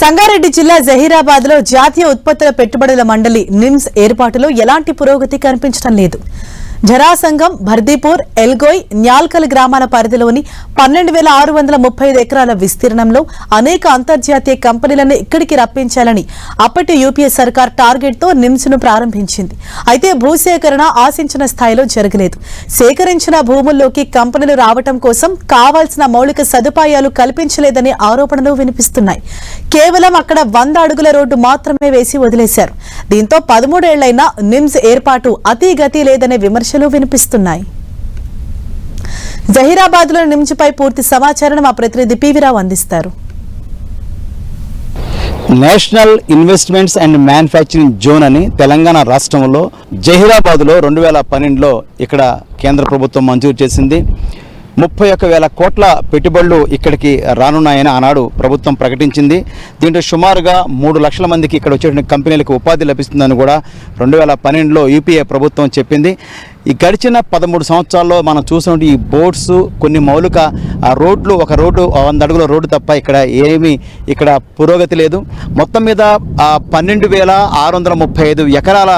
సంగారెడ్డి జిల్లా జహీరాబాద్లో జాతీయ ఉత్పత్తుల పెట్టుబడుల మండలి నిమ్స్ ఏర్పాటులో ఎలాంటి పురోగతి కనిపించడం లేదు. జరాసంగం భర్దీపూర్ ఎల్గోయ్ న్యాల్కల్ గ్రామాల పరిధిలోని పన్నెండు వేల ఆరు వందల ముప్పై ఐదు ఎకరాల విస్తీర్ణంలో అనేక అంతర్జాతీయ కంపెనీలను ఇక్కడికి రప్పించాలని అప్పటి యూపీఏ సర్కార్ టార్గెట్తో ప్రారంభించింది. అయితే భూసేకరణ ఆశించిన స్థాయిలో జరగలేదు. సేకరించిన భూముల్లోకి కంపెనీలు రావటం కోసం కావాల్సిన మౌలిక సదుపాయాలు కల్పించలేదనే ఆరోపణలు వినిపిస్తున్నాయి. కేవలం అక్కడ వంద అడుగుల రోడ్డు మాత్రమే వేసి వదిలేశారు. దీంతో పదమూడేళ్ళైనా నిమ్స్ ఏర్పాటు అతిగతి లేదనే విమర్శలు వినిపిస్తున్నాయి. జహీరాబాద్లో నిమ్స్పై పూర్తి సమాచారం మా ప్రతినిధి పివిరావు అందిస్తారు. National investments and manufacturing zone అని తెలంగాణ రాష్ట్రంలో జహీరాబాద్లో రెండు వేల పన్నెండులో ఇక్కడ కేంద్ర ప్రభుత్వం మంజూరు చేసింది. ముప్పై ఒక్క వేల కోట్ల పెట్టుబడులు ఇక్కడికి రానున్నాయని ఆనాడు ప్రభుత్వం ప్రకటించింది. దీంట్లో సుమారుగా మూడు లక్షల మందికి ఇక్కడ వచ్చేటువంటి కంపెనీలకు ఉపాధి లభిస్తుందని కూడా రెండు వేల పన్నెండులో యూపీఏ ప్రభుత్వం చెప్పింది. ఈ గడిచిన పదమూడు సంవత్సరాల్లో మనం చూసినటువంటి ఈ బోట్స్ కొన్ని మౌలిక ఆ రోడ్లు ఒక రోడ్డు వంద అడుగుల రోడ్డు తప్ప ఇక్కడ ఏమీ ఇక్కడ పురోగతి లేదు. మొత్తం మీద పన్నెండు వేల ఆరు వందల ముప్పై ఐదు ఎకరాల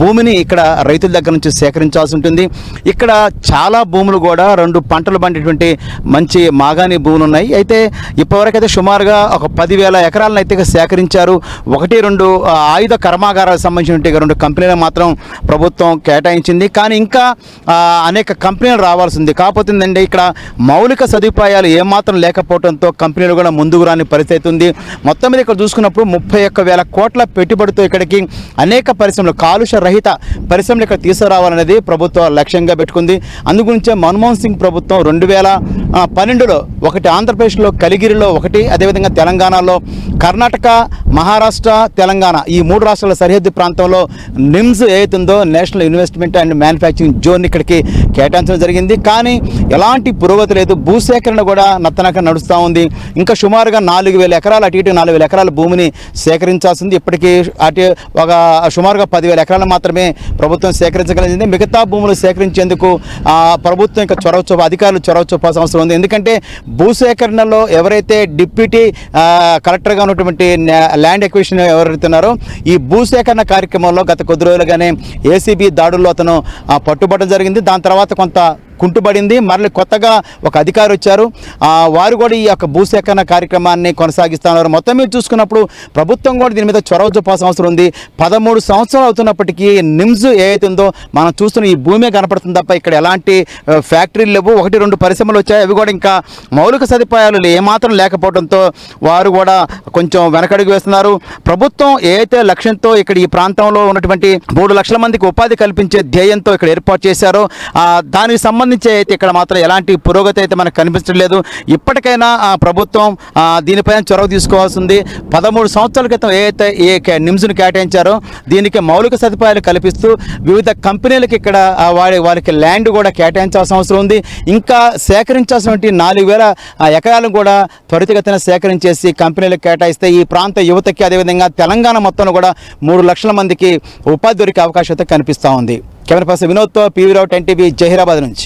భూమిని ఇక్కడ రైతుల దగ్గర నుంచి సేకరించాల్సి ఉంటుంది. ఇక్కడ చాలా భూములు కూడా రెండు పంటలు పండేటువంటి మంచి మాగాని భూములు ఉన్నాయి. అయితే ఇప్పటివరకైతే సుమారుగా ఒక పదివేల ఎకరాలను అయితే సేకరించారు. ఒకటి రెండు ఆయుధ కర్మాగారాలకు సంబంధించిన రెండు కంపెనీలు మాత్రం ప్రభుత్వం కేటాయించింది. కానీ ఇంకా అనేక కంపెనీలు రావాల్సింది కాకపోతే ఏంటంటే ఇక్కడ మౌలిక సదుపాయాలు ఏమాత్రం లేకపోవడంతో కంపెనీలు కూడా ముందుకు రాని పరిస్థితి ఉంది. మొత్తం మీద ఇక్కడ చూసుకున్నప్పుడు ముప్పై ఒక్క వేల కోట్ల పెట్టుబడితో ఇక్కడికి అనేక పరిశ్రమలు కాలుష్య రహిత పరిశ్రమలు ఇక్కడ తీసుకురావాలనేది ప్రభుత్వం లక్ష్యంగా పెట్టుకుంది. అందుగురించే మన్మోహన్ సింగ్ ప్రభుత్వం రెండు వేల పన్నెండులో ఒకటి ఆంధ్రప్రదేశ్లో కలిగిరిలో ఒకటి అదేవిధంగా తెలంగాణలో కర్ణాటక మహారాష్ట్ర తెలంగాణ ఈ మూడు రాష్ట్రాల సరిహద్దు ప్రాంతంలో నిమ్స్ ఏదైతుందో national investment and manufacturing zone ఇక్కడికి కేటాయించడం జరిగింది. కానీ ఎలాంటి పురోగతి లేదు. భూసేకరణ కూడా నత్తనక నడుస్తూ ఉంది. ఇంకా సుమారుగా నాలుగు వేల ఎకరాలు అటు ఇటు నాలుగు వేల ఎకరాల భూమిని సేకరించాల్సింది. ఇప్పటికీ అటు ఒక సుమారుగా పదివేల ఎకరాలు మాత్రమే ప్రభుత్వం సేకరించగలిగింది. మిగతా భూములు సేకరించేందుకు ప్రభుత్వం యొక్క చొరవ చూప అధికారులు చొరవ చూపాల్సిన అవసరం ఉంది. ఎందుకంటే భూసేకరణలో ఎవరైతే డిప్యూటీ కలెక్టర్గా ఉన్నటువంటి ల్యాండ్ ఎక్విషన్ ఎవరైతున్నారో ఈ భూసేకరణ కార్యక్రమంలో గత కొద్ది రోజులుగానే ఏసీబీ దాడుల్లో అతను పట్టుబడడం జరిగింది. దాని తర్వాత కొంత కుంటుపడింది మరలి కొత్తగా ఒక అధికారి వచ్చారు. వారు కూడా ఈ యొక్క భూసేకరణ కార్యక్రమాన్ని కొనసాగిస్తున్నారు మొత్తం మీద చూసుకున్నప్పుడు ప్రభుత్వం కూడా దీని మీద చొరవ చూపాల్సిన అవసరం ఉంది. పదమూడు సంవత్సరాలు అవుతున్నప్పటికీ నిమ్స్ ఏదైతే ఉందో మనం చూస్తున్న ఈ భూమే కనపడుతుంది తప్ప ఇక్కడ ఎలాంటి ఫ్యాక్టరీలు లేవు. ఒకటి రెండు పరిశ్రమలు వచ్చాయి. అవి కూడా ఇంకా మౌలిక సదుపాయాలు ఏమాత్రం లేకపోవడంతో వారు కూడా కొంచెం వెనకడుగు వేస్తున్నారు. ప్రభుత్వం ఏదైతే లక్ష్యంతో ఇక్కడ ఈ ప్రాంతంలో ఉన్నటువంటి మూడు లక్షల మందికి ఉపాధి కల్పించే ధ్యేయంతో ఇక్కడ ఏర్పాటు చేశారో దానికి సంబంధించి అయితే ఇక్కడ మాత్రం ఎలాంటి పురోగతి అయితే మనకు కనిపించడం లేదు. ఇప్పటికైనా ప్రభుత్వం దీనిపైన చొరవ తీసుకోవాల్సి ఉంది పదమూడు సంవత్సరాల క్రితం ఏదైతే ఏ నిమ్స్ను కేటాయించారో దీనికి మౌలిక సదుపాయాలు కల్పిస్తూ వివిధ కంపెనీలకు ఇక్కడ వారి వారికి ల్యాండ్ కూడా కేటాయించాల్సిన అవసరం ఉంది. ఇంకా సేకరించాల్సినటువంటి నాలుగు వేల ఎకరాలను కూడా త్వరితగతిన సేకరించేసి కంపెనీలకు కేటాయిస్తే ఈ ప్రాంత యువతకి అదేవిధంగా తెలంగాణ మొత్తంలో కూడా మూడు లక్షల మందికి ఉపాధి దొరికే అవకాశం అయితే కనిపిస్తూ ఉంది. Camera person వినోద్తో PV Rao ten TV Zaheerabad నుంచి.